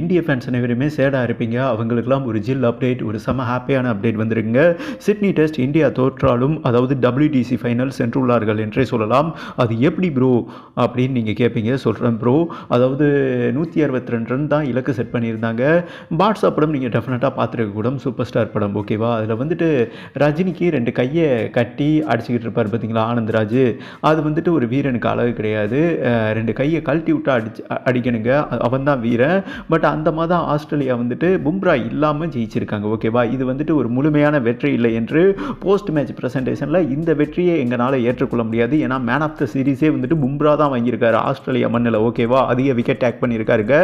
இந்திய ஃபேன்ஸ் அனைவருமே சேடாக இருப்பீங்க. அவங்களுக்கெல்லாம் ஒரு ஜில் அப்டேட் ஒரு செம ஹாப்பியான அப்டேட் வந்திருக்குங்க. சிட்னி டெஸ்ட் இந்தியா தோற்றாலும் அதாவது டபிள்யூடிசி ஃபைனல் சென்றுள்ளார்கள் என்றே சொல்லலாம். அது எப்படி ப்ரோ அப்படின்னு நீங்கள் கேட்பீங்க சொல்கிறேன் ப்ரோ அதாவது நூற்றி அறுபத்தி ரெண்டு ரன் தான் இலக்கு செட் பண்ணியிருந்தாங்க. பாட்ஸா படம் நீங்கள் டெஃபினட்டாக பார்த்துருக்க கூட சூப்பர் ஸ்டார் படம் ஓகேவா அதில் வந்துட்டு ரஜினிக்கு ரெண்டு கையை கட்டி அடிச்சுக்கிட்டு இருப்பார் பார்த்தீங்களா ஆனந்தராஜ்? அது வந்துட்டு ஒரு வீரனுக்கு அளவு கிடையாது. ரெண்டு கையை கழட்டி விட்டு அடிச்சு அடிக்கணுங்க. அவன் தான் வீரன். பட் அந்த மாதம் ஆஸ்திரேலியா வந்துட்டு பும்ரா இல்லாமல் ஜெயிச்சிருக்காங்க ஓகேவா இது வந்துட்டு ஒரு முழுமையான வெற்றி இல்லை என்று போஸ்ட் மேட்ச் ப்ரெசன்டேஷனில் இந்த வெற்றியை எங்களால் ஏற்றுக்கொள்ள முடியாது. ஏன்னா மேன் ஆஃப் த சீரீஸே வந்துட்டு பும்ரா தான் வாங்கியிருக்காரு ஆஸ்திரேலியா மண்ணில் ஓகேவா அதிக விக்கெட் டேக் பண்ணியிருக்காருங்க.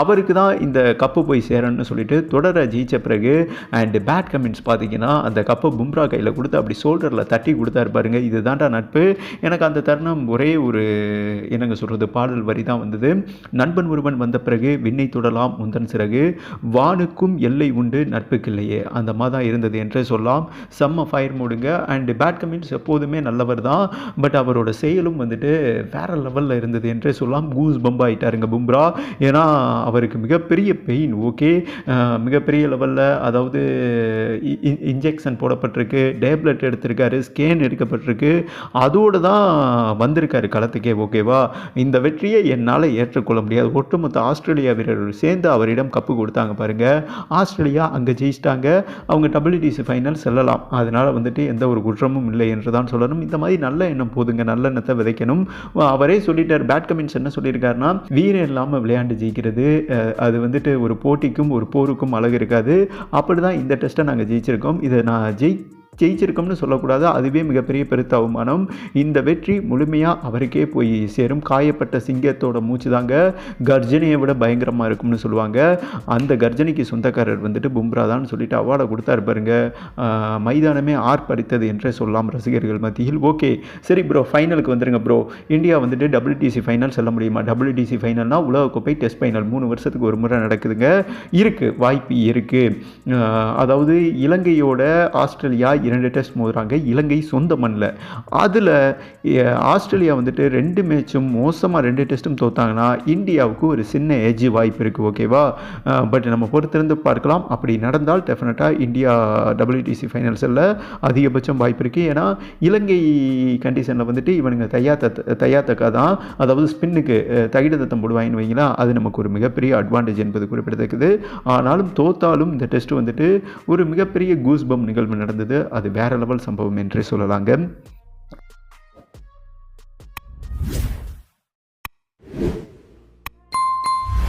அவருக்கு தான் இந்த கப்பு போய் சேரணும்னு சொல்லிட்டு தொடர ஜெயிச்ச பிறகு அண்ட் பேட் கமெண்ட்ஸ் பார்த்தீங்கன்னா அந்த கப்பை பும்ரா கையில் கொடுத்து அப்படி ஷோல்டரில் தட்டி கொடுத்தாரு பாருங்க. இதுதான்டா நட்பு. எனக்கு அந்த தருணம் ஒரே ஒரு என்னங்க சொல்கிறது பாடல் வரி தான் வந்தது. நண்பன் ஒருவன் வந்த பிறகு விண்ணை தொடலாம். முந்தன் சிறகு. வானுக்கும் எல்லை உண்டு நட்புக்கு இல்லையே அந்த மாதிரி தான் இருந்தது என்றே சொல்லலாம். செம்ம ஃபயர் மூடுங்க. அண்ட் பேட் கமின்ஸ் எப்போதுமே நல்லவர் தான். பட் அவரோட செயலும் வந்துட்டு வேற லெவலில் இருந்தது என்றே சொல்லலாம். கூஸ் பம்ப் ஆகிட்டாருங்க பும்ரா. ஏன்னா அவருக்கு மிகப்பெரிய பெயின் ஓகே மிகப்பெரிய லெவலில் அதாவது இன்ஜெக்ஷன் போடப்பட்டிருக்கு. டேப்லெட் எடுத்திருக்காரு. ஸ்கேன் எடுக்கப்பட்டிருக்கு. அதோடு தான் வந்திருக்காரு களத்துக்கே ஓகேவா இந்த வெற்றியை என்னால் ஏற்றுக்கொள்ள முடியாது. ஒட்டுமொத்த ஆஸ்திரேலியா வீரர்கள் சேர்ந்து அவரிடம் கப்பு கொடுத்தாங்க பாருங்கள் ஆஸ்திரேலியா அங்கே ஜெயிச்சிட்டாங்க. அவங்க டபிள்யூடிசி ஃபைனல் செல்லலாம். அதனால் வந்துட்டு எந்த ஒரு குற்றமும் இல்லை என்று தான் சொல்லணும். இந்த மாதிரி நல்ல எண்ணம் போதுங்க. நல்ல எண்ணத்தை விதைக்கணும். அவரே சொல்லிட்டார். பேட் கமின்ஸ் என்ன சொல்லியிருக்காருன்னா வீரம் இல்லாமல் விளையாண்டு ஜெயிக்கிறது. அது வந்துட்டு ஒரு போட்டிக்கும் ஒரு போருக்கும் அழகு இருக்காது. அப்படி தான் இந்த டெஸ்ட்டை நாங்கள் ஜெயிச்சிருக்கோம். இதை நான் ஜெயி ஜெயிச்சிருக்கோம்னு சொல்லக்கூடாது. அதுவே மிகப்பெரிய பெருத்த அவமானம் இந்த வெற்றி முழுமையாக அவருக்கே போய் சேரும். காயப்பட்ட சிங்கத்தோட மூச்சு தாங்க கர்ஜனையை விட பயங்கரமாக இருக்கும்னு சொல்லுவாங்க. அந்த கர்ஜனைக்கு சொந்தக்காரர் வந்துட்டு பும்ரா தான் சொல்லிட்டு அவார்டை கொடுத்தாரு பாருங்க. மைதானமே ஆர்ப்பரித்தது என்றே சொல்லலாம் ரசிகர்கள் மத்தியில். ஓகே சரி ப்ரோ ஃபைனலுக்கு வந்துருங்க ப்ரோ இந்தியா வந்துட்டு டபிள்யூடிசி ஃபைனல் சொல்ல முடியுமா? டபிள்யூடிசி ஃபைனல்னால் உலகக்கோப்பை டெஸ்ட் ஃபைனல் மூணு வருஷத்துக்கு ஒரு முறை நடக்குதுங்க. இருக்குது வாய்ப்பு இருக்குது அதாவது இலங்கையோட ஆஸ்திரேலியா இரண்டு டெஸ்ட் மோதுறாங்க. இலங்கை சொந்த மண்ணில். அதில் ஆஸ்திரேலியா வந்துட்டு ரெண்டு மேட்சும் மோசமாக ரெண்டு டெஸ்ட்டும் தோத்தாங்கன்னா இந்தியாவுக்கு ஒரு சின்ன ஏஜ் வாய்ப்பு இருக்குது ஓகேவா பட் நம்ம பொறுத்திருந்து பார்க்கலாம். அப்படி நடந்தால் டெஃபினட்டாக இந்தியா டபிள்யூடிசி ஃபைனல்ஸில் அதிகபட்சம் வாய்ப்பு இருக்குது ஏன்னா இலங்கை கண்டிஷனில் வந்துட்டு இவனுங்க தையா தத்த தையா தக்கா தான் அதாவது ஸ்பின்னுக்கு தகிட தத்தம் போடுவாங்கன்னு வைங்களா? அது நமக்கு ஒரு மிகப்பெரிய அட்வான்டேஜ் என்பது குறிப்பிடத்தக்கது. ஆனாலும் தோத்தாலும் இந்த டெஸ்ட் வந்துட்டு ஒரு மிகப்பெரிய கூஸ்பம் நிகழ்வு நடந்தது. அது வேற லெவல் சம்பவம் என்றே சொல்லலாங்க.